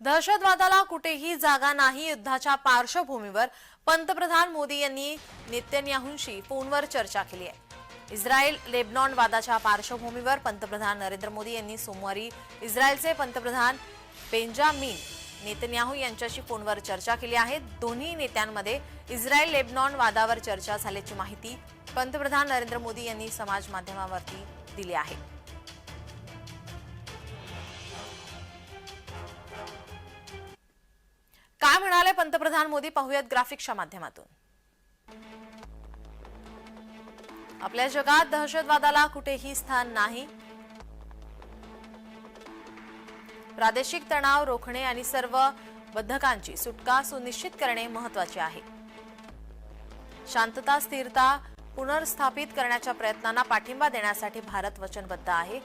दहशतवादाला कुठेही जागा नाही युद्धाच्या पार्श्वभूमीवर पंतप्रधान मोदी यांनी नेतन्याहूंशी फोनवर चर्चा केली आहे. इस्रायल लेबनॉन वादाच्या पार्श्वभूमीवर पंतप्रधान नरेंद्र मोदी यांनी सोमवारी इस्रायलचे पंतप्रधान बेंजामिन नेतन्याहू यांच्याशी फोनवर चर्चा केली आहे. दोन्ही नेत्यांमध्ये इस्रायल लेबनॉन वादावर चर्चा झाल्याची माहिती पंतप्रधान नरेंद्र मोदी यांनी समाज माध्यमावरती दिली आहे. पंतप्रधान मोदी पाहूयात ग्राफिक्सच्या माध्यमातून. आपल्या जगात दहशतवादाला कुठेही स्थान नाही. प्रादेशिक तणाव रोखणे आणि सर्व बद्धकांची सुटका सुनिश्चित करणे महत्त्वाचे आहे. शांतता स्थिरता पुनर्स्थापित करण्याच्या प्रयत्नांना पाठिंबा देण्यासाठी भारत वचनबद्ध आहे.